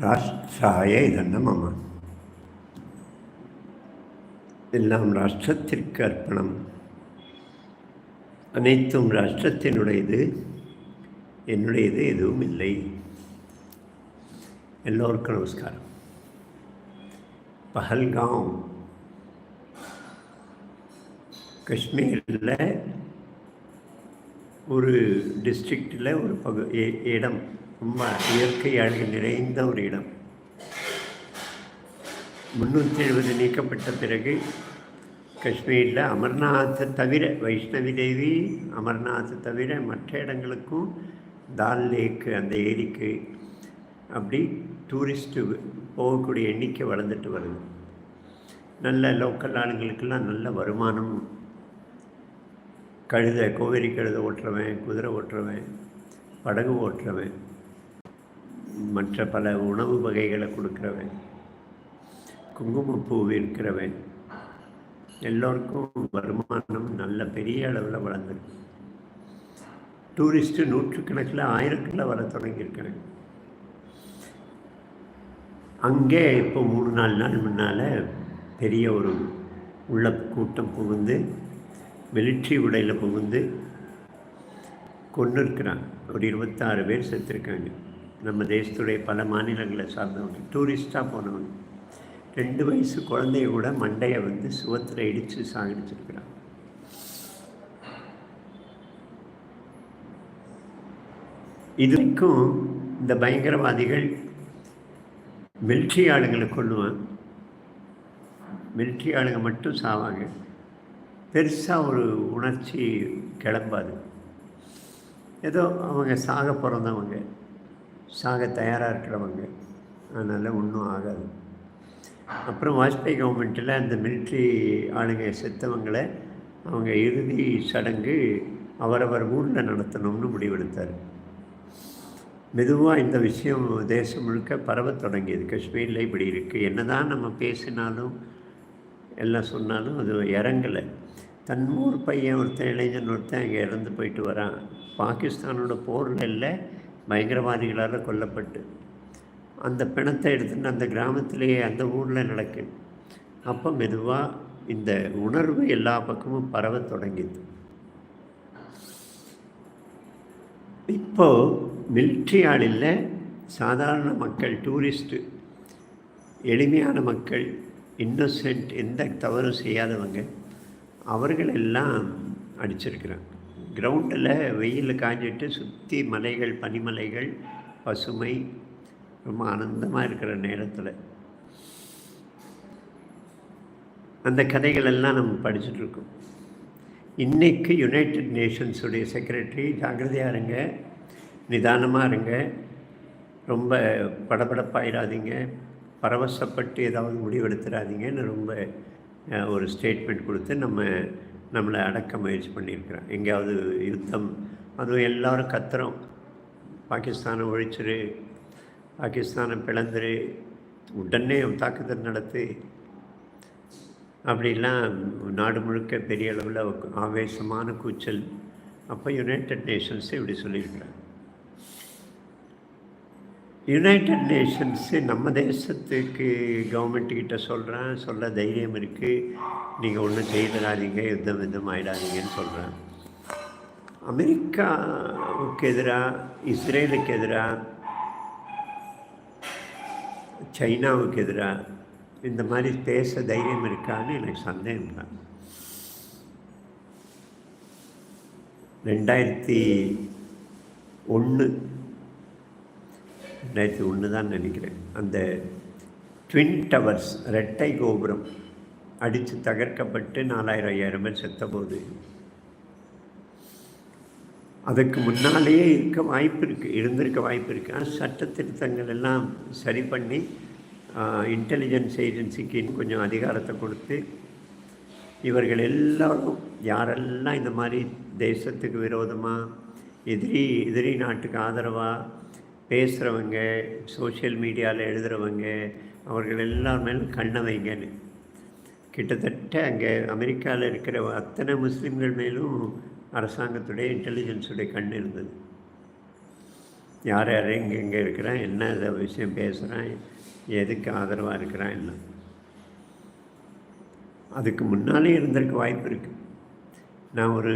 ராஷ்டிராய இதென்ன மம? எல்லாம் ராஷ்டிரத்திற்கு அர்ப்பணம். அனைத்தும் ராஷ்டிரத்தினுடையது. என்னுடையது எதுவும் இல்லை. எல்லோருக்கும் நமஸ்காரம். பஹல்காம் காஷ்மீரில் ஒரு டிஸ்ட்ரிக்டில் ஒரு பகு இடம் ரொம்ப இயற்கை அழகு நிறைந்த ஒரு இடம். முந்நூற்றி எழுபது நீக்கப்பட்ட பிறகு காஷ்மீரில் அமர்நாத்தை தவிர வைஷ்ணவி தேவி அமர்நாத்தை தவிர மற்ற இடங்களுக்கும் தால் லேக்கு அந்த ஏரிக்கு அப்படி டூரிஸ்ட்டு போகக்கூடிய எண்ணிக்கை வளர்ந்துட்டு வருது. நல்ல லோக்கல் ஆளுங்களுக்கெல்லாம் நல்ல வருமானம். கழுத கோவேரி கழுதை ஓட்டுறவன் குதிரை ஓட்டுறவன் படகு ஓட்டுறவன் மற்ற பல உணவு வகைகளை கொடுக்குறவன் குங்குமப்பூ விற்கிறவன் எல்லோருக்கும் வருமானம் நல்ல பெரிய அளவில் வளர்ந்துருக்கு. டூரிஸ்ட்டு நூற்றுக்கணக்கில் ஆயிரக்கணக்கில் வர தொடங்கியிருக்காங்க அங்கே இப்போ மூணு நாலு நாள் முன்னால் பெரிய ஒரு உள்ள கூட்டம் புகுந்து மிலிட்ரி உடையில் புகுந்து கொண்டு இருக்கிறான் ஒரு இருபத்தாறு பேர் செத்துருக்காங்க. நம்ம தேசத்துடைய பல மாநிலங்களை சார்ந்தவங்க. டூரிஸ்டாக போனவங்க. ரெண்டு வயசு குழந்தைய கூட மண்டையை வந்து சுவத்தில் இடித்து சாகடிச்சிருக்கிறாங்க. இது வரைக்கும் இந்த பயங்கரவாதிகள் மிலிட்ரி ஆளுங்களை கொள்ளுவான் மிலிட்ரி ஆளுங்க மட்டும் சாவாங்க. பெருசாக ஒரு உணர்ச்சி கிளம்பாது. ஏதோ அவங்க சாக பிறந்தவங்க சாக தயாராக இருக்கிறவங்க. அதனால் ஒன்றும் ஆகாது. அப்புறம் வாஜ்பாய் கவர்மெண்ட்டில் அந்த மிலிட்ரி ஆளுங்க செத்தவங்களை அவங்க இறுதி சடங்கு அவரவர் ஊரில் நடத்தணும்னு முடிவெடுத்தார். மெதுவாக இந்த விஷயம் தேசம் முழுக்க பரவத் தொடங்கியது. காஷ்மீரில் இப்படி இருக்குது என்னதான் நம்ம பேசினாலும் எல்லாம் சொன்னாலும் அது இறங்கலை. தன் ஊர் பையன் ஒருத்தன் இளைஞன் ஒருத்தன் அங்கே இறந்து போயிட்டு வரான். பாகிஸ்தானோட போரில் இல்லை. பயங்கரவாதிகளால் கொல்லப்பட்டு அந்த பிணத்தை எடுத்துன்னு அந்த கிராமத்திலேயே அந்த ஊரில் நடக்கு. அப்போ மெதுவாக இந்த உணர்வு எல்லா பக்கமும் பரவத் தொடங்கிது இப்போது மிலிட்ரி ஆள் இல்லை சாதாரண மக்கள் டூரிஸ்ட்டு எளிமையான மக்கள் இன்னோசென்ட் எந்த தவறும் செய்யாதவங்க அவர்கள் எல்லாம் அடிச்சிருக்கிறாங்க. கிரவுண்டில் வெயில் காஞ்சிட்டு சுற்றி மலைகள் பனிமலைகள் பசுமை ரொம்ப ஆனந்தமாக இருக்கிற நேரத்தில். அந்த கதைகள் எல்லாம் நம்ம படிச்சுட்ருக்கோம் இன்றைக்கு யுனைடெட் நேஷன்ஸுடைய செக்ரட்டரி ஜாக்கிரதையாக இருங்க நிதானமாக இருங்க ரொம்ப படபடப்பாயிடாதீங்க பரவசப்பட்டு ஏதாவது முடிவெடுத்துடாதீங்கன்னு ரொம்ப ஒரு ஸ்டேட்மெண்ட் கொடுத்து நம்ம நம்மளை அடக்க முயற்சி பண்ணியிருக்கிறோம் எங்கேயாவது யுத்தம் அதுவும் எல்லோரும் கத்துறோம். பாகிஸ்தானை ஒழிச்சிரு பாகிஸ்தானை பிளந்துரு உடனே தாக்குதல் நடத்து. அப்படிலாம் நாடு முழுக்க பெரிய அளவில் ஆவேசமான கூச்சல். அப்போ யுனைடெட் நேஷன்ஸ் இப்படி சொல்லியிருக்கிறாங்க. யுனைடெட் நேஷன்ஸு நம்ம தேசத்துக்கு கவர்மெண்ட்டுக்கிட்ட சொல்கிறேன் சொல்ல தைரியம் இருக்குது நீங்கள் ஒன்றும் செய்திடாதீங்க. யுத்தம் யுத்தம் ஆயிடாதீங்கன்னு சொல்கிறேன் அமெரிக்காவுக்கு எதிராக இஸ்ரேலுக்கு எதிராக சைனாவுக்கு எதிராக இந்த மாதிரி பேச தைரியம் இருக்கான்னு எனக்கு சந்தேகம் தான் ரெண்டாயிரத்தி ஒன்று ரெண்டாயிரத்தி ஒன்று தான் நினைக்கிறேன். அந்த ட்வின் டவர்ஸ் ரெட்டை கோபுரம் அடித்து தகர்க்கப்பட்டு நாலாயிரம் ஐயாயிரம் பேர் செத்தபோது அதுக்கு முன்னாலேயே இருக்க வாய்ப்பு இருக்குது இருந்திருக்க வாய்ப்பு இருக்குது ஆனால் சட்ட திருத்தங்கள் எல்லாம் சரி பண்ணி இன்டெலிஜென்ஸ் ஏஜென்சிக்கு இன்னும் கொஞ்சம் அதிகாரத்தை கொடுத்து இவர்கள் எல்லோரும் யாரெல்லாம் இந்த மாதிரி தேசத்துக்கு விரோதமாக எதிரி எதிரி நாட்டுக்கு ஆதரவாக பேசுகிறவங்க சோஷியல் மீடியாவில் எழுதுகிறவங்க அவர்கள் எல்லார் மேலும் கண்ணை வைங்கன்னு கிட்டத்தட்ட அங்கே அமெரிக்காவில் இருக்கிற அத்தனை முஸ்லீம்கள் மேலும் அரசாங்கத்துடைய இன்டெலிஜென்ஸுடைய கண் இருந்தது. யார் யார் எங்கே எங்கே இருக்கிறான் என்ன இதை விஷயம் பேசுகிறான் எதுக்கு ஆதரவாக இருக்கிறான் எல்லாம் அதுக்கு முன்னாலே இருந்திருக்க வாய்ப்பு இருக்குது நான் ஒரு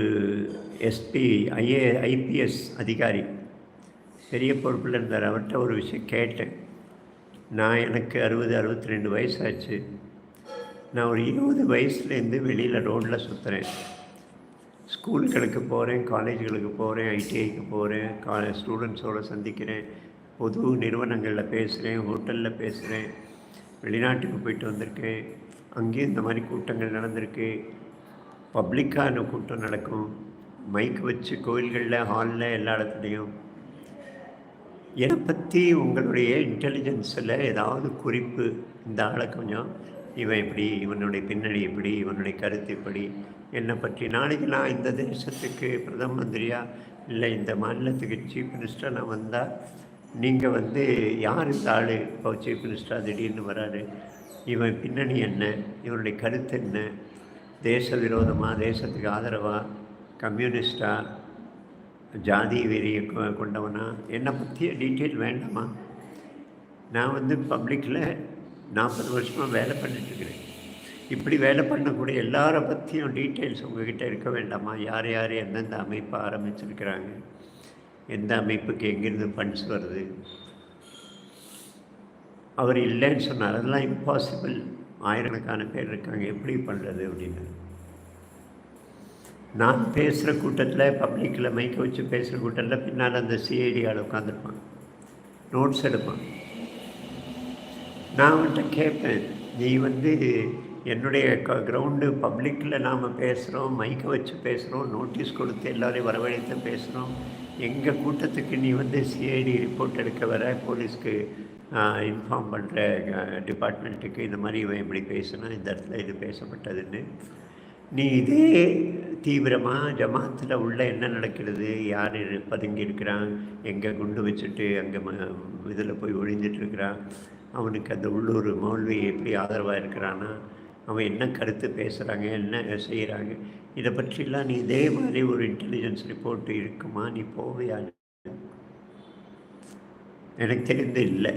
எஸ்பி ஐஏ ஐபிஎஸ் அதிகாரி. பெரிய பொறுப்பில் இருந்தார். அவர்கிட்ட ஒரு விஷயம் கேட்டேன். நான் எனக்கு அறுபது அறுபத்தி ரெண்டு வயசாச்சு. நான் ஒரு இருபது வயசுலேருந்து வெளியில் ரோட்டில் சுற்றுறேன். ஸ்கூல்களுக்கு போகிறேன் காலேஜுகளுக்கு போகிறேன் ஐடிஐக்கு போகிறேன் கா ஸ்டூடெண்ட்ஸோடு சந்திக்கிறேன் பொது நிறுவனங்களில் பேசுகிறேன் ஹோட்டலில் பேசுகிறேன் வெளிநாட்டுக்கு போயிட்டு வந்திருக்கேன். அங்கேயும் இந்த மாதிரி கூட்டங்கள் நடந்திருக்கு. பப்ளிக்கான கூட்டம் நடக்கும். மைக் வச்சு கோயில்களில் ஹாலில் எல்லா இடத்துலையும் என்னை பற்றி உங்களுடைய இன்டெலிஜென்ஸில் ஏதாவது குறிப்பு இந்த ஆளை கொஞ்சம் இவன் இப்படி இவனுடைய பின்னணி எப்படி இவனுடைய கருத்து எப்படி என்னை பற்றி நாளைக்கு நான் இந்த தேசத்துக்கு பிரதம மந்திரியாக இல்லை இந்த மாநிலத்துக்கு சீஃப் மினிஸ்டராக நான் வந்தால் நீங்கள் வந்து யார் இந்த ஆள்? இப்போ சீஃப் மினிஸ்டராக திடீர்னு வராரு. இவன் பின்னணி என்ன? இவனுடைய கருத்து என்ன? தேச விரோதமாக தேசத்துக்கு ஆதரவாக கம்யூனிஸ்டாக ஜாதி வெறியை கொண்டவனா? என்னை பற்றிய டீட்டெயில் வேண்டாமா? நான் வந்து பப்ளிக்கில் நாற்பது வருஷமாக வேலை பண்ணிட்டுருக்கிறேன் இப்படி வேலை பண்ணக்கூடிய எல்லாரை பற்றியும் டீட்டெயில்ஸ் உங்ககிட்ட இருக்க வேண்டாமா? யார் யார் எந்தெந்த அமைப்பை ஆரம்பிச்சிருக்கிறாங்க? எந்த அமைப்புக்கு எங்கேருந்து ஃபண்ட்ஸ் வருது? அவர் இல்லைன்னு சொன்னார். அதெல்லாம் இம்பாசிபிள் ஆயிரக்கணக்கான பேர் இருக்காங்க. எப்படி பண்ணுறது அப்படின்னு. நான் பேசுகிற கூட்டத்தில் பப்ளிக்கில் மைக்க வச்சு பேசுகிற கூட்டத்தில் பின்னால் அந்த சிஐடி ஆள் உட்காந்துருப்பான் நோட்ஸ் எடுப்பான். நான் அவன்கிட்ட கேட்பேன் நீ வந்து என்னுடைய க கிரவுண்டு பப்ளிக்கில் நாம் பேசுகிறோம் மைக்கை வச்சு பேசுகிறோம் நோட்டீஸ் கொடுத்து எல்லோரையும் வரவழைத்து பேசுகிறோம் எங்கள் கூட்டத்துக்கு நீ வந்து சிஐடி ரிப்போர்ட் எடுக்க வர போலீஸ்க்கு இன்ஃபார்ம் பண்ணுற டிபார்ட்மெண்ட்டுக்கு இந்த மாதிரி இவன் இப்படி பேசினா இந்த இடத்துல இது பேசப்பட்டதுன்னு. நீ இதே தீவிரமாக ஜமாத்தில் உள்ள என்ன நடக்கிறது? யார் பதுங்கி இருக்கிறான் எங்கே குண்டு வச்சுட்டு அங்கே ம இதில் போய் ஒழிஞ்சிட்ருக்கிறான் அவனுக்கு அந்த உள்ளூர் மௌல்வி எப்படி ஆதரவாக இருக்கிறான்னா அவன் என்ன கருத்து பேசுகிறாங்க என்ன செய்கிறாங்க இதை பற்றிலாம் நீ இதே மாதிரி ஒரு இன்டெலிஜென்ஸ் ரிப்போர்ட் இருக்குமா? நீ போவையா? எனக்கு தெரிந்து இல்லை.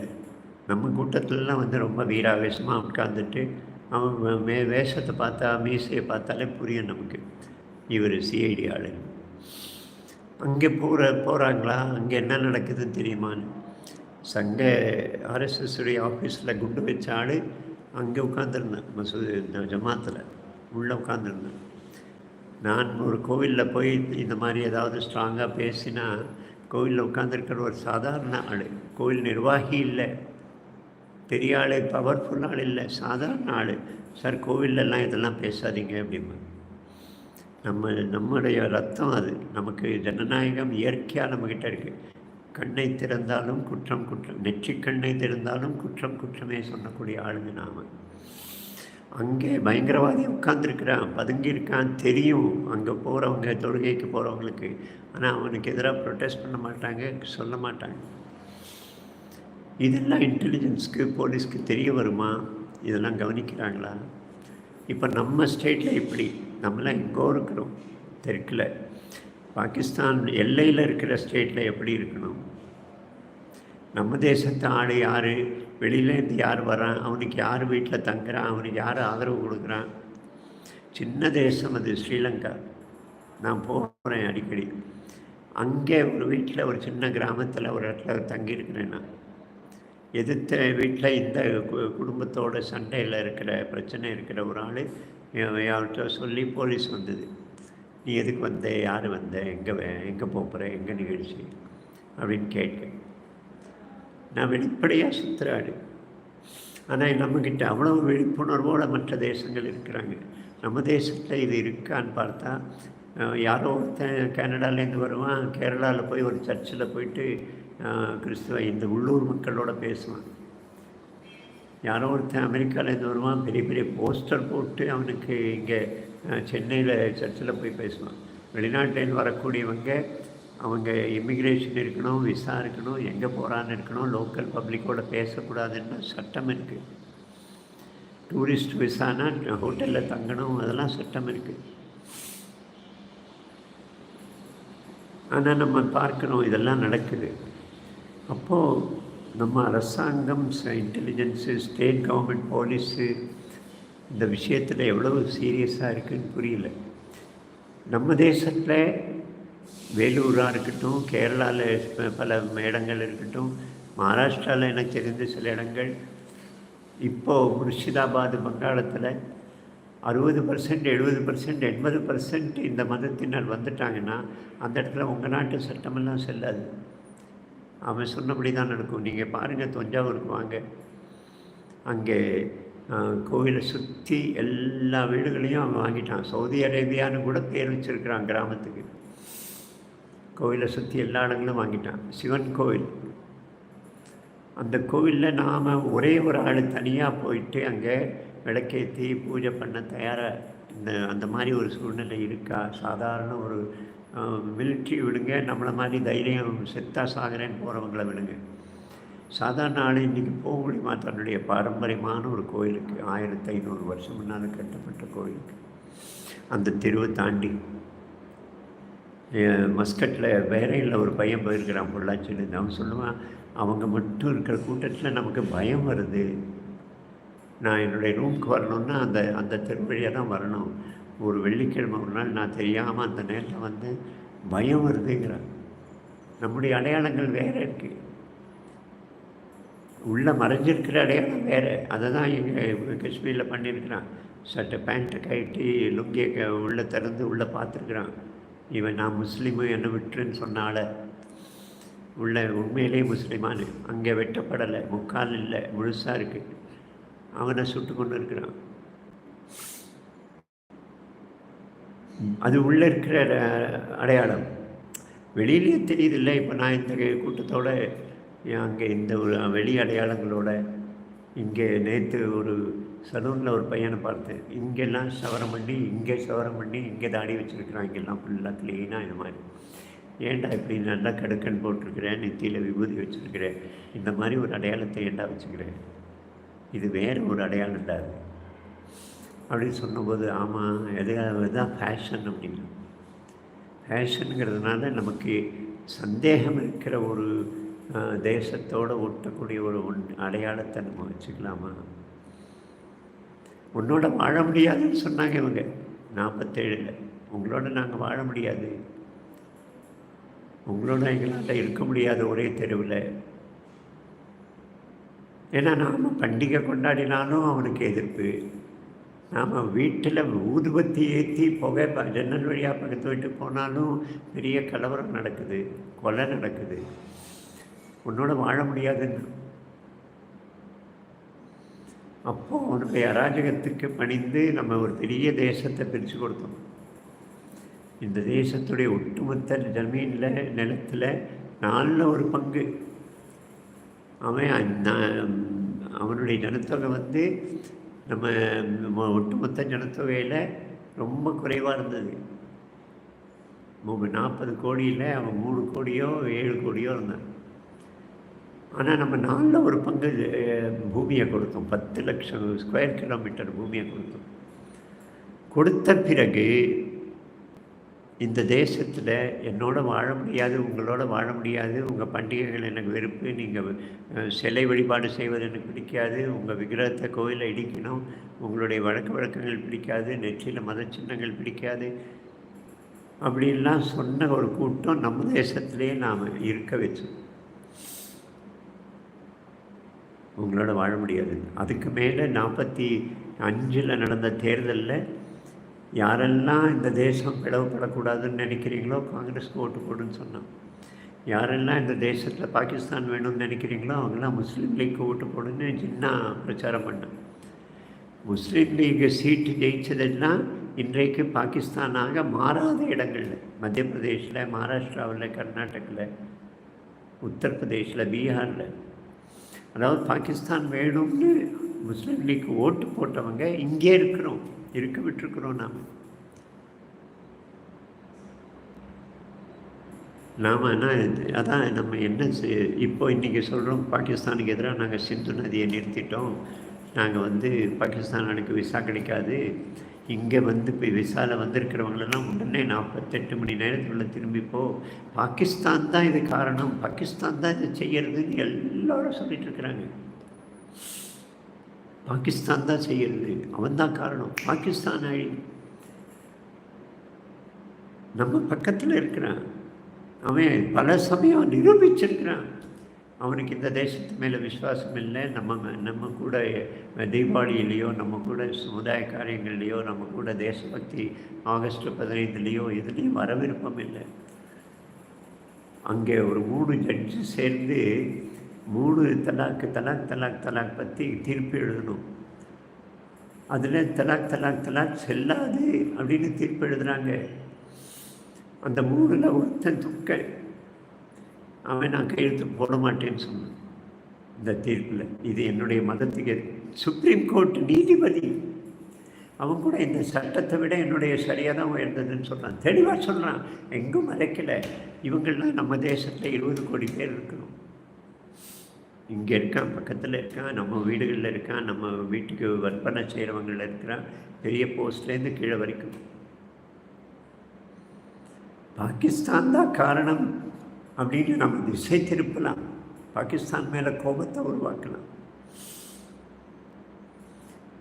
நம்ம கூட்டத்திலலாம் வந்து ரொம்ப வீராவேசமாக உட்காந்துட்டு அவன் மே வேஷத்தை பார்த்தா மீசையை பார்த்தாலே புரியும் நமக்கு. இவர் சிஐடி ஆளு. அங்கே போகிற போகிறாங்களா அங்கே என்ன நடக்குதுன்னு தெரியுமான்னு. சங்க ஆர்எஸ்எஸ்ஸுடைய ஆஃபீஸில் குண்டு வச்ச ஆள் அங்கே உட்காந்துருந்தேன் மசூதி இந்த ஜமாத்தில் உள்ளே உட்காந்துருந்தேன் நான் ஒரு கோவிலில் போய் இந்த மாதிரி ஏதாவது ஸ்ட்ராங்காக பேசினா கோவிலில் உட்காந்துருக்கிற ஒரு சாதாரண ஆள். கோவில் நிர்வாகி இல்லை. பெரிய ஆள் பவர்ஃபுல் ஆள் இல்லை. சாதாரண ஆள். சார் கோவிலெலாம் இதெல்லாம் பேசாதீங்க அப்படிம்பாங்க. நம்ம நம்முடைய ரத்தம் அது. நமக்கு ஜனநாயகம் இயற்கையாக நம்மக்கிட்ட இருக்குது கண்ணை திறந்தாலும் குற்றம் குற்றம் நெற்றி கண்ணை திறந்தாலும் குற்றம் குற்றமே சொல்லக்கூடிய ஆளுங்க நாம். அங்கே பயங்கரவாதி உட்காந்துருக்கிறான் பதுங்கியிருக்கான் தெரியும் அங்கே போகிறவங்க தொழுகைக்கு போகிறவங்களுக்கு ஆனால் அவனுக்கு எதிராக ப்ரொட்டஸ்ட் பண்ண மாட்டாங்க சொல்ல மாட்டாங்க. இதெல்லாம் இன்டெலிஜென்ஸ்க்கு போலீஸ்க்கு தெரிய வருமா? இதெல்லாம் கவனிக்கிறாங்களா? இப்போ நம்ம ஸ்டேட்டில் இப்படி நம்மளாம் எங்கோ இருக்கிறோம்? தெற்கில் பாகிஸ்தான் எல்லையில் இருக்கிற ஸ்டேட்டில் எப்படி இருக்கணும்? நம்ம தேசத்து ஆள் யார்? வெளியிலேருந்து யார் வரான்? அவனுக்கு யார் வீட்டில் தங்குறான்? அவனுக்கு யார் ஆதரவு கொடுக்குறான்? சின்ன தேசம் அது ஸ்ரீலங்கா. நான் போகிறேன் அடிக்கடி. அங்கே ஒரு வீட்டில் ஒரு சின்ன கிராமத்தில் ஒரு இடத்துல தங்கியிருக்கிறேன் நான். எதிர்த்த வீட்டில் இந்த குடும்பத்தோட சண்டையில் இருக்கிற பிரச்சனை இருக்கிற ஒரு ஆள் அவர்கிட்ட சொல்லி போலீஸ் வந்தது. நீ எதுக்கு வந்த? யார் வந்த? எங்கே எங்கே போகிற எங்கே நிகழ்ச்சி? அப்படின்னு கேட்க நான் வெளிப்படையாக சுற்றுறாடு ஆனால் நம்மக்கிட்ட அவ்வளோ விழிப்புணர்வோடு மற்ற தேசங்கள் இருக்கிறாங்க. நம்ம தேசத்தில் இது இருக்கான்னு பார்த்தா யாரோ ஒருத்தன் கனடாலேருந்து வருவான் கேரளாவில் போய் ஒரு சர்ச்சில் போயிட்டு கிறிஸ்துவ இந்த உள்ளூர் மக்களோட பேசுவான். யாரோ ஒருத்தன் அமெரிக்காவிலேருந்து வருவான் பெரிய பெரிய போஸ்டர் போட்டு அவனுக்கு இங்கே சென்னையில் சர்ச்சில் போய் பேசுவான். வெளிநாட்டிலேருந்து வரக்கூடியவங்க அவங்க இமிக்ரேஷன் இருக்கணும் விசா இருக்கணும் எங்கே போகிறான்னு இருக்கணும் லோக்கல் பப்ளிக்கோட பேசக்கூடாதுன்னு சட்டம் இருக்குது டூரிஸ்ட் விசானா ஹோட்டலில் தங்கணும் அதெல்லாம் சட்டம் இருக்குது ஆனால் நம்ம பார்க்கணும் இதெல்லாம் நடக்குது. அப்போது நம்ம அரசாங்கம் இன்டெலிஜென்ஸு ஸ்டேட் கவர்மெண்ட் போலீஸு இந்த விஷயத்தில் எவ்வளவு சீரியஸாக இருக்குதுன்னு புரியல. நம்ம தேசத்தில் வேலூராக இருக்கட்டும் கேரளாவில் பல இடங்கள் இருக்கட்டும் மகாராஷ்டிராவில் எனக்கு தெரிந்த சில இடங்கள் இப்போது முர்ஷிதாபாத் வங்காளத்தில் அறுபது பர்சன்ட் எழுபது பர்சன்ட் எண்பது பர்சன்ட் இந்த மதத்தினர் வந்துட்டாங்கன்னா அந்த இடத்துல உங்கள் நாட்டு சட்டமெல்லாம் செல்லாது. அவன் சொன்னபடி தான் நடக்கும். நீங்கள் பாருங்கள் தஞ்சாவூருக்கு வாங்க. அங்கே கோவிலை சுற்றி எல்லா வீடுகளையும் அவன் வாங்கிட்டான். சவுதி அரேபியான்னு கூட பேர் வச்சுருக்கிறான் கிராமத்துக்கு. கோவிலை சுற்றி எல்லா இடங்களும் வாங்கிட்டான். சிவன் கோவில் அந்த கோவிலில் நாம் ஒரே ஒரு ஆள் தனியாக போயிட்டு அங்கே விளக்கேற்றி பூஜை பண்ண தயாராக இந்த அந்த மாதிரி ஒரு சூழ்நிலை இருக்கா? சாதாரண ஒரு மிலிட்ரி விடுங்க. நம்மளை மாதிரி தைரியம் செத்தா சாகிறேன்னு போகிறவங்களை விடுங்க. சாதாரண ஆள் இன்றைக்கி போக தன்னுடைய பாரம்பரியமான ஒரு கோயிலுக்கு. ஆயிரத்தி ஐநூறு வருஷம் முன்னால் கட்டப்பட்ட கோயிலுக்கு. அந்த தெருவை தாண்டி மஸ்கட்டில் வேறையில் ஒரு பையன் போயிருக்கிறான் பொள்ளாச்சியிலேருந்து அவன் சொல்லுவான் அவங்க மட்டும் இருக்கிற கூட்டத்தில் நமக்கு பயம் வருது. நான் என்னுடைய ரூமுக்கு வரணுன்னா அந்த அந்த தெருவழியாக தான் வரணும். ஒரு வெள்ளிக்கிழமை ஒரு நாள் நான் தெரியாமல் அந்த நேரத்தில் வந்து பயம் வருதுங்கிறான் நம்முடைய அடையாளங்கள் வேறு இருக்குது உள்ளே மறைஞ்சிருக்கிற அடையாளம் வேறு. அதை தான் இங்கே காஷ்மீரில் பண்ணியிருக்கிறான். சட்டை பேண்ட்டை கட்டி லுங்கியை உள்ளே திறந்து உள்ளே பார்த்துருக்குறான். இவன் நான் முஸ்லீமு என்னை விட்டுருன்னு சொன்னால உள்ள உண்மையிலேயே முஸ்லீமானு. அங்கே வெட்டப்படலை. முக்கால் இல்லை. முழுசாக இருக்குது அவனை சுட்டு கொண்டு இருக்கிறான் அது உள்ளே இருக்கிற அடையாளம். வெளியிலேயே தெரியுது இல்லை இப்போ நான் இந்த கூட்டத்தோடு அங்கே இந்த ஒரு வெளி அடையாளங்களோட இங்கே நேற்று ஒரு சலூனில் ஒரு பையனை பார்த்தேன் இங்கெல்லாம் சவரம் பண்ணி இங்கே சவரம் பண்ணி இங்கே தாடி வச்சுருக்கிறான். இங்கெல்லாம் ஃபுல்லாக க்ளீனாக இந்த மாதிரி. ஏன்டா இப்படி நல்லா கடுக்கன் போட்டிருக்கிறேன் நெத்தியில் விபூதி வச்சுருக்கிறேன் இந்த மாதிரி ஒரு அடையாளத்தை ஏண்டா வச்சுக்கிறேன் இது வேறு ஒரு அடையாளம் இல்லாது அப்படின்னு சொன்னபோது ஆமாம் எதுக்காக தான் ஃபேஷன் அப்படின்னு. ஃபேஷனுங்கிறதுனால நமக்கு சந்தேகம் இருக்கிற ஒரு தேசத்தோடு ஒட்டக்கூடிய ஒரு ஒன் அடையாளத்தை நம்ம வச்சுக்கலாமா? உன்னோட வாழ முடியாதுன்னு சொன்னாங்க இவங்க. நாற்பத்தேழில் உங்களோட நாங்கள் வாழ முடியாது. உங்களோட எங்களால் இருக்க முடியாது ஒரே தெருவில். ஏன்னா நாம் பண்டிகை கொண்டாடினாலும் அவனுக்கு எதிர்ப்பு. நாம் வீட்டில் ஊதுபத்தி ஏற்றி புகை ஜன்னல் வழியாக பக்கத்து விட்டு போனாலும் பெரிய கலவரம் நடக்குது கொலை நடக்குது. உன்னோட வாழ முடியாதுன்னு. அப்போது அவனுடைய அராஜகத்துக்கு பணிந்து நம்ம ஒரு பெரிய தேசத்தை பிரித்து கொடுத்தோம். இந்த தேசத்துடைய ஒட்டுமொத்த ஜமீனில் நிலத்தில் நாலில் ஒரு பங்கு. அவன் அவனுடைய ஜனத்தொகை வந்து நம்ம ஒட்டுமொத்த ஜனத்தொகையில் ரொம்ப குறைவாக இருந்தது. நாற்பது கோடியில் அவன் மூணு கோடியோ ஏழு கோடியோ இருந்தான். ஆனால் நம்ம நாளில் ஒரு பங்கு பூமியை கொடுத்தோம். பத்து லட்சம் ஸ்கொயர் கிலோமீட்டர் பூமியை கொடுத்தோம். கொடுத்த பிறகு இந்த தேசத்தில் என்னோட வாழ முடியாது உங்களோட வாழ முடியாது உங்கள் பண்டிகைகள் எனக்கு வெறுப்பு நீங்கள் சிலை வழிபாடு செய்வது எனக்கு பிடிக்காது உங்கள் விக்கிரகத்தை கோயிலை இடிக்கணும் உங்களுடைய வழக்க வழக்கங்கள் பிடிக்காது நெற்றியில் மத சின்னங்கள் பிடிக்காது அப்படின்லாம் சொன்ன ஒரு கூட்டம் நம்ம தேசத்திலே நாம் இருக்க வச்சோம் உங்களோட வாழ முடியாது. அதுக்கு மேலே நாற்பத்தி அஞ்சில் நடந்த தேர்தலில் யாரெல்லாம் இந்த தேசம் பிளவுபடக்கூடாதுன்னு நினைக்கிறீங்களோ காங்கிரஸ்க்கு ஓட்டு போடுன்னு சொன்னான். யாரெல்லாம் இந்த தேசத்தில் பாகிஸ்தான் வேணும்னு நினைக்கிறீங்களோ அவங்களாம் முஸ்லீம் லீக்கு ஓட்டு போடுன்னு ஜின்னா பிரச்சாரம் பண்ணேன். முஸ்லீம் லீக் சீட்டு ஜெயிச்சதெல்லாம் இன்றைக்கு பாகிஸ்தானாக மாறாத இடங்களில் மத்திய பிரதேஷில் மகாராஷ்டிராவில் கர்நாடகில் உத்தரப்பிரதேஷில் பீகாரில். அதாவது பாகிஸ்தான் வேணும்னு முஸ்லீம் லீக் ஓட்டு போட்டவங்க இங்கே இருக்கிறோம். இருக்க விட்டுருக்குறோம் நாம். நாம் என்ன அதான் நம்ம என்ன இப்போ இன்றைக்கி சொல்கிறோம் பாகிஸ்தானுக்கு எதிராக நாங்கள் சிந்து நதியை நிறுத்திட்டோம். நாங்கள் வந்து பாகிஸ்தான் எனக்கு விசா கிடைக்காது. இங்கே வந்து இப்போ விசாவில் வந்திருக்கிறவங்களெல்லாம் உடனே நாற்பத்தெட்டு மணி நேரத்துக்குள்ளே திரும்பிப்போ. பாகிஸ்தான் தான் இது காரணம். பாகிஸ்தான் தான் இதை செய்கிறதுன்னு எல்லோரும் சொல்லிகிட்ருக்குறாங்க இருக்கிறாங்க. பாகிஸ்தான் தான் செய்யறது. அவன் தான் காரணம். பாகிஸ்தான் அழி நம்ம பக்கத்தில் இருக்கிறான். அவன் பல சமயம் நிரூபிச்சிருக்கிறான். அவனுக்கு இந்த தேசத்து மேலே விசுவாசம் இல்லை. நம்ம நம்ம கூட தீபாவளியிலையோ நம்ம கூட சமுதாய காரியங்கள்லையோ நம்ம கூட தேசபக்தி ஆகஸ்ட் பதினைந்துலேயோ எதுலேயும் வர விருப்பம் இல்லை. அங்கே ஒரு மூணு ஜட்ஜு சேர்ந்து மூணு தலாக்கு தலாக் தலாக் தலாக் பற்றி தீர்ப்பு எழுதணும். அதில் தலாக் தலாக் தலாக் செல்லாது அப்படின்னு தீர்ப்பு எழுதுனாங்க அந்த மூணில் ஒருத்தன் துக்க. அவன் நான் கையெழுத்து போட மாட்டேன்னு சொன்னான். இந்த தீர்ப்பில். இது என்னுடைய மதத்துக்கு சுப்ரீம் கோர்ட் நீதிபதி. அவன் கூட இந்த சட்டத்தை விட என்னுடைய சரியாக தான் உயர்ந்ததுன்னு சொல்கிறான் தெளிவாக சொல்கிறான் எங்கும் மறைக்கலை இவங்கள்லாம் நம்ம தேசத்தில் இருபது கோடி பேர் இருக்கணும். இங்கே இருக்கான் பக்கத்தில் இருக்கான் நம்ம வீடுகளில் இருக்கான் நம்ம வீட்டுக்கு வற்பனை செய்கிறவங்களில் இருக்கிறான் பெரிய போஸ்ட்லேருந்து கீழே வரைக்கும். பாகிஸ்தான் தான் காரணம் அப்படின்னு நம்ம திசை திருப்பலாம். பாகிஸ்தான் மேலே கோபத்தை உருவாக்கலாம்.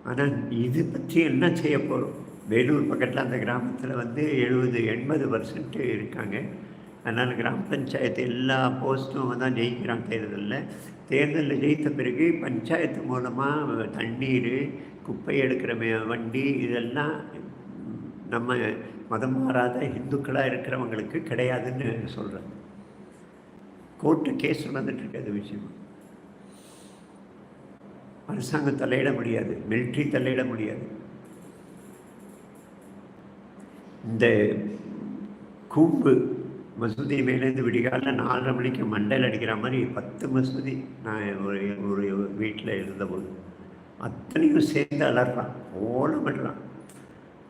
ஆனால் இது பற்றி என்ன செய்ய போகிறோம் வேலூர் பக்கத்தில் அந்த கிராமத்தில் வந்து எழுபது எண்பது பர்சன்ட்டு இருக்காங்க. அதனால் கிராம பஞ்சாயத்து எல்லா போஸ்ட்டும் தான் ஜெயிக்கிறான் தேர்தலில். தேர்தலில் ஜெயித்த பிறகு பஞ்சாயத்து மூலமாக தண்ணீர் குப்பை எடுக்கிற வண்டி இதெல்லாம் நம்ம மதம் மாறாத இந்துக்களாக இருக்கிறவங்களுக்கு கிடையாதுன்னு சொல்கிறேன் கோர்ட்டு கேஸ் நடந்துட்டுருக்கு அது விஷயம். அரசாங்கம் தலையிட முடியாது மிலிட்ரி தலையிட முடியாது. இந்த கூம்பு மசூதி மேலேருந்து விடிகாலில் நாலரை மணிக்கு மண்டையில் அடிக்கிற மாதிரி பத்து மசூதி நான் ஒரு ஒரு வீட்டில் இருந்தபோது. அத்தனையும் சேர்ந்து அலறான் ஓலமிடுறான்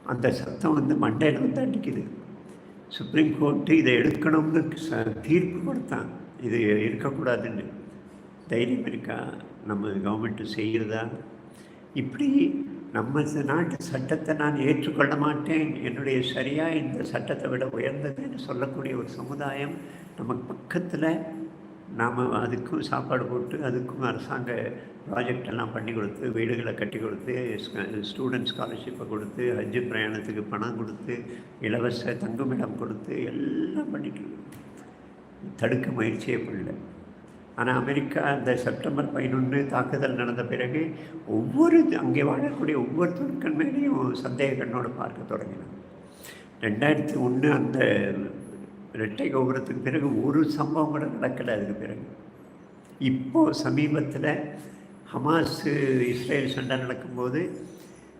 அந்த சத்தம் வந்து மண்டையில் வந்து அடிக்குது. சுப்ரீம் கோர்ட்டு இதை எடுக்கணும்னு ச தீர்ப்பு கொடுத்தான். இது இருக்கக்கூடாதுன்னு. தைரியம் இருக்கா? நம்ம கவர்மெண்ட்டு செய்கிறதா? இப்படி நம்ம நாட்டு சட்டத்தை நான் ஏற்றுக்கொள்ள மாட்டேன். என்னுடைய சரியாக இந்த சட்டத்தை விட உயர்ந்ததுன்னு சொல்லக்கூடிய ஒரு சமுதாயம் நமக்கு பக்கத்தில் நாம் அதுக்கும் சாப்பாடு போட்டு அதுக்கும் அரசாங்க ப்ராஜெக்ட் எல்லாம் பண்ணி கொடுத்து வீடுகளை கட்டி கொடுத்து ஸ்டூடெண்ட் ஸ்காலர்ஷிப்பை கொடுத்து ஹஜ்ஜு பிரயாணத்துக்கு பணம் கொடுத்து இலவச தங்குமிடம் கொடுத்து எல்லாம் பண்ணிட்டு தடுக்க முயற்சியே பண்ணல. ஆனால் அமெரிக்கா அந்த செப்டம்பர் பதினொன்று தாக்குதல் நடந்த பிறகு ஒவ்வொரு அங்கே வாழக்கூடிய ஒவ்வொருத்தருக்கன் மேலேயும் சந்தேக கண்ணோடு பார்க்க தொடங்கினாங்க. ரெண்டாயிரத்தி ஒன்று அந்த ரெட்டை கோபுரத்துக்கு பிறகு ஒரு சம்பவம் கூட நடக்கலை அதுக்கு பிறகு. இப்போது சமீபத்தில் ஹமாஸு இஸ்ரேல் சண்டை நடக்கும்போது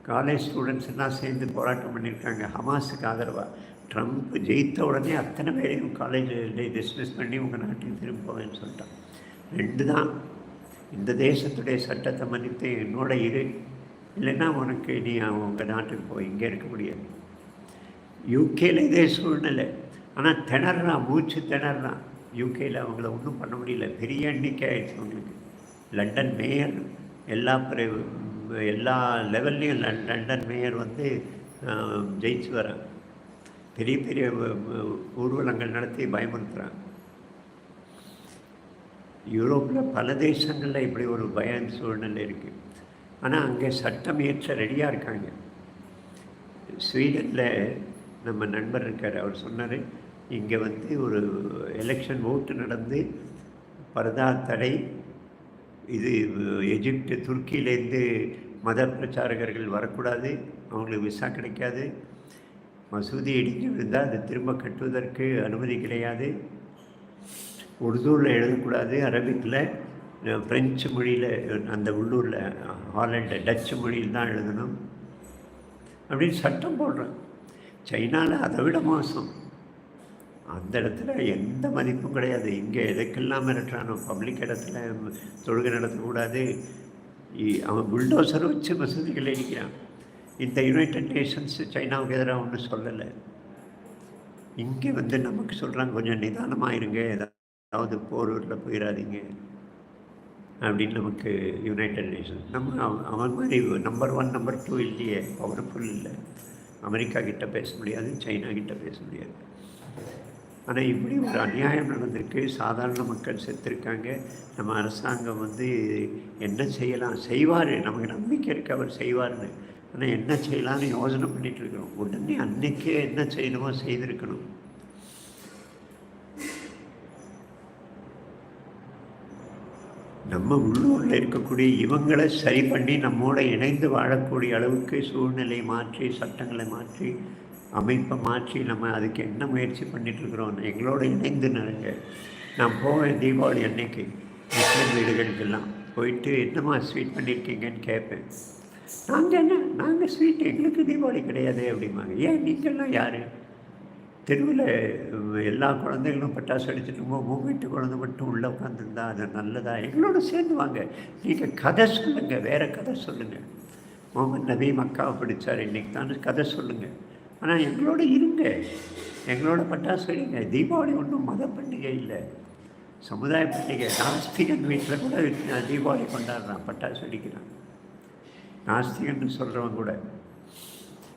காலேஜ் ஸ்டூடெண்ட்ஸ் எல்லாம் சேர்ந்து போராட்டம் பண்ணியிருக்காங்க. ஹமாஸுக்கு ஆதரவாக ட்ரம்ப் ஜெயித்த உடனே அத்தனை பேரையும் காலேஜ் டிஸ்மிஸ் பண்ணி உங்கள் நாட்டுக்கு திரும்புவேன்னு சொல்லிட்டான். ரெண்டு தான் இந்த தேசத்துடைய சட்டத்தை மன்னித்து என்னோட இரு. இல்லைன்னா உனக்கு நீ உங்கள் நாட்டுக்கு போய் இங்கே இருக்க முடியாது. யூகேல இதே சூழ்நிலை. ஆனால் திணறான் மூச்சு திணறான் யூகேயில் அவங்கள ஒன்றும் பண்ண முடியல. பெரிய எண்ணிக்கை ஆயிடுச்சு அவங்களுக்கு. லண்டன் மேயர் எல்லா எல்லா லெவல்லையும் லண்டன் மேயர் வந்து ஜெயிச்சு வரான். பெரிய பெரிய ஊர்வலங்கள் நடத்தி பயமுறுத்துகிறாங்க யூரோப்பில் பல தேசங்களில் இப்படி ஒரு பய சூழ்நிலை இருக்குது ஆனால் அங்கே சட்டம் ஏற்ற ரெடியாக இருக்காங்க. ஸ்வீடனில் நம்ம நண்பர் இருக்கார் அவர் சொன்னார் இங்கே வந்து ஒரு எலெக்ஷன் ஓட்டு நடந்து பரதா தடை இது எஜிப்டு துருக்கியிலேருந்து மத பிரச்சாரகர்கள் வரக்கூடாது அவங்களுக்கு விசா கிடைக்காது மசூதி இடிஞ்சு விழுந்தால் அதை திரும்ப கட்டுவதற்கு அனுமதி கிடையாது. உருதூரில் எழுதக்கூடாது. அரபிக்கில் ஃப்ரெஞ்சு மொழியில் அந்த உள்ளூரில் ஹாலண்டு டச்சு மொழியில் தான் எழுதணும். அப்படின்னு சட்டம் போடுறேன் சைனாவில் அதை விட மோசம். அந்த இடத்துல எந்த மதிப்பும் கிடையாது. இங்கே எதுக்கெல்லாம் மிரட்டுறானோ. பப்ளிக் இடத்துல தொழுகை நடத்தக்கூடாது. அவன் புல்டோசரை வச்சு வசதிகள் அடிக்கிறான் இந்த யுனைடெட் நேஷன்ஸ் சைனாவுக்கு எதிராக ஒன்றும் சொல்லலை. இங்கே வந்து நமக்கு சொல்கிறாங்க கொஞ்சம் நிதானமாக இருங்க. ஏதாவது போரூரில் போயிடாதீங்க அப்படின்னு நமக்கு யுனைடெட் நேஷன்ஸ் நம்ம அவ- அவன் மாதிரி நம்பர் ஒன் நம்பர் டூ இல்லையே பவர்ஃபுல் இல்லை. அமெரிக்கா கிட்ட பேச முடியாது சைனா கிட்ட பேச முடியாது. ஆனால் இப்படி ஒரு அநியாயம் நடந்திருக்கு. சாதாரண மக்கள் செத்துருக்காங்க. நம்ம அரசாங்கம் வந்து என்ன செய்யலாம் செய்வார். நமக்கு நம்பிக்கை இருக்குது அவர் செய்வார்னு ஆனால் என்ன செய்யலாம்னு யோசனை பண்ணிட்டு இருக்கிறோம். உடனே அன்றைக்கே என்ன செய்யணுமோ செய்திருக்கணும். நம்ம உள்ளூரில் இருக்கக்கூடிய இவங்களை சரி பண்ணி நம்மோட இணைந்து வாழக்கூடிய அளவுக்கு சூழ்நிலை மாற்றி சட்டங்களை மாற்றி அமைப்பை மாற்றி நம்ம அதுக்கு என்ன முயற்சி பண்ணிகிட்ருக்குறோம் எங்களோட இணைந்து நிறைய நான் போவேன் தீபாவளி அன்னைக்கு. முஸ்லீம் வீடுகளுக்கெல்லாம் போயிட்டு என்னம்மா ஸ்வீட் பண்ணியிருக்கீங்கன்னு கேட்பேன். நாங்கள் என்ன? நாங்கள் ஸ்வீட் எங்களுக்கு தீபாவளி கிடையாது அப்படிம்பாங்க. ஏன் நீங்கள்லாம் யார்? தெருவில் எல்லா குழந்தைகளும் பட்டாசு அடிச்சுட்டு உங்கள் வீட்டு குழந்தை மட்டும் உள்ளே உட்காந்துருந்தா அது நல்லதா? எங்களோட சேர்ந்து வாங்க. நீங்கள் கதை சொல்லுங்கள் வேறு கதை சொல்லுங்கள் முகமது நபி மக்காவை பிடிச்சார் இன்னைக்கு தான் கதை சொல்லுங்கள் ஆனால் எங்களோட இருங்க. எங்களோட பட்டாசு அடிங்க தீபாவளி ஒன்றும் மத பண்டிகை இல்லை. சமுதாய பண்டிகை. நாஸ்திகன் வீட்டில் கூட நான் தீபாவளி கொண்டாடுறான் பட்டாசு அடிக்கிறான் நாஸ்திகன்னு சொல்கிறவன் கூட.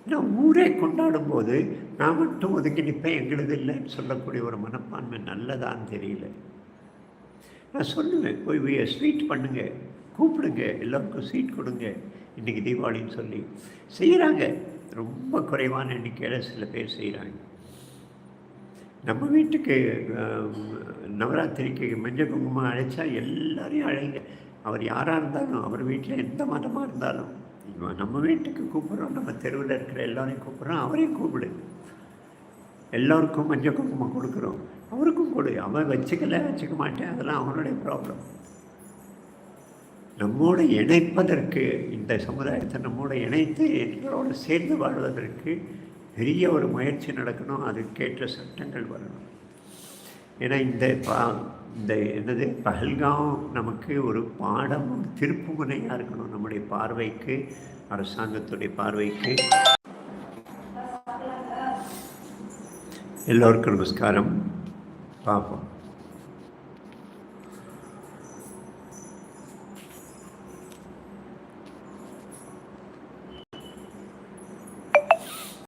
ஏன்னா ஊரே கொண்டாடும் போது நான் மட்டும் ஒதுக்கி நிற்பேன் எங்களுது இல்லைன்னு சொல்லக்கூடிய ஒரு மனப்பான்மை நல்லதான்னு தெரியல. நான் சொல்லுவேன் போய் ஸ்வீட் பண்ணுங்க கூப்பிடுங்க எல்லாருக்கும் ஸ்வீட் கொடுங்க இன்றைக்கி தீபாவளின்னு சொல்லி. செய்கிறாங்க ரொம்ப குறைவான எண்ணிக்கையில் சில பேர் செய்கிறாங்க நம்ம வீட்டுக்கு நவராத்திரிக்கு மஞ்சள் குங்குமம் அழைச்சா எல்லாரையும் அழைங்க. அவர் யாராக இருந்தாலும் அவர் வீட்டில் எந்த மதமாக இருந்தாலும் நம்ம வீட்டுக்கு கூப்பிட்றோம் நம்ம தெருவில் இருக்கிற எல்லாரையும் கூப்பிட்றோம் அவரையும் கூப்பிடு. எல்லோருக்கும் மஞ்சள் குங்குமம் கொடுக்குறோம். அவருக்கும் கொடு. அவன் வச்சுக்கல வச்சுக்க மாட்டேன். அதெல்லாம் அவனுடைய ப்ராப்ளம் நம்மோடு இணைப்பதற்கு இந்த சமுதாயத்தை நம்மோடு இணைத்து எங்களோடு சேர்ந்து வாழ்வதற்கு பெரிய ஒரு முயற்சி நடக்கணும். அதுக்கேற்ற சட்டங்கள் வரணும். ஏன்னா இந்த பா இந்த என்னது பஹல்காம் நமக்கு ஒரு பாடம் ஒரு திருப்புமுனையாக இருக்கணும். நம்முடைய பார்வைக்கு அரசாங்கத்துடைய பார்வைக்கு. எல்லோருக்கும் நமஸ்காரம் பார்ப்போம்